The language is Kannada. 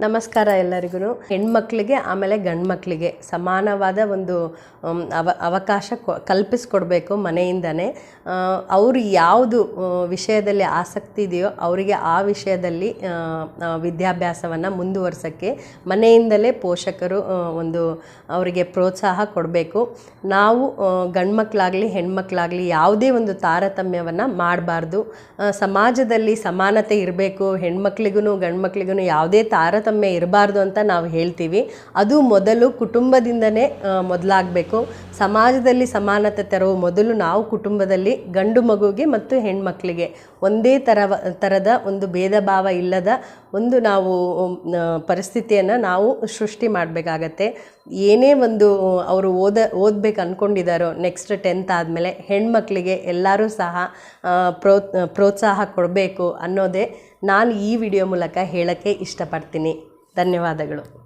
ನಮಸ್ಕಾರ ಎಲ್ಲರಿಗೂ. ಹೆಣ್ಮಕ್ಳಿಗೆ ಆಮೇಲೆ ಗಂಡು ಮಕ್ಕಳಿಗೆ ಸಮಾನವಾದ ಒಂದು ಅವ, ಅವಕಾಶ ಕಲ್ಪಿಸ್ಕೊಡ್ಬೇಕು ಮನೆಯಿಂದನೇ. ಅವರು ಯಾವುದು ವಿಷಯದಲ್ಲಿ ಆಸಕ್ತಿ ಇದೆಯೋ ಅವರಿಗೆ ಆ ವಿಷಯದಲ್ಲಿ ವಿದ್ಯಾಭ್ಯಾಸವನ್ನು ಮುಂದುವರ್ಸೋಕ್ಕೆ ಮನೆಯಿಂದಲೇ ಪೋಷಕರು ಒಂದು ಅವರಿಗೆ ಪ್ರೋತ್ಸಾಹ ಕೊಡಬೇಕು. ನಾವು ಗಂಡ್ಮಕ್ಳಾಗಲಿ, ಹೆಣ್ಮಕ್ಳಾಗಲಿ ಯಾವುದೇ ಒಂದು ತಾರತಮ್ಯವನ್ನು ಮಾಡಬಾರ್ದು. ಸಮಾಜದಲ್ಲಿ ಸಮಾನತೆ ಇರಬೇಕು. ಹೆಣ್ಮಕ್ಳಿಗೂ ಗಂಡು ಯಾವುದೇ ತಾರತಮ್ಯ ಇರಬಾರ್ದು ಅಂತ ನಾವು ಹೇಳ್ತೀವಿ. ಅದು ಮೊದಲು ಕುಟುಂಬದಿಂದನೇ ಮೊದಲಾಗಬೇಕು. ಸಮಾಜದಲ್ಲಿ ಸಮಾನತೆ ತರುವ ಮೊದಲು ನಾವು ಕುಟುಂಬದಲ್ಲಿ ಗಂಡು ಮಗುಗೆ ಮತ್ತು ಹೆಣ್ಮಕ್ಳಿಗೆ ಒಂದೇ ಥರ ಥರದ ಒಂದು ಭೇದ ಭಾವ ಇಲ್ಲದ ಒಂದು ನಾವು ಪರಿಸ್ಥಿತಿಯನ್ನು ನಾವು ಸೃಷ್ಟಿ ಮಾಡಬೇಕಾಗತ್ತೆ. ಏನೇ ಒಂದು ಅವರು ಓದ, ಓದ್ಬೇಕು ಅಂದ್ಕೊಂಡಿದ್ದಾರೋ ನೆಕ್ಸ್ಟ್ ಟೆಂತ್ ಆದಮೇಲೆ ಹೆಣ್ಮಕ್ಳಿಗೆ ಎಲ್ಲರೂ ಸಹ ಪ್ರೋ, ಪ್ರೋತ್ಸಾಹ ಕೊಡಬೇಕು ಅನ್ನೋದೇ ನಾನು ಈ ವಿಡಿಯೋ ಮೂಲಕ ಹೇಳೋಕ್ಕೆ ಇಷ್ಟಪಡ್ತೀನಿ. ಧನ್ಯವಾದಗಳು.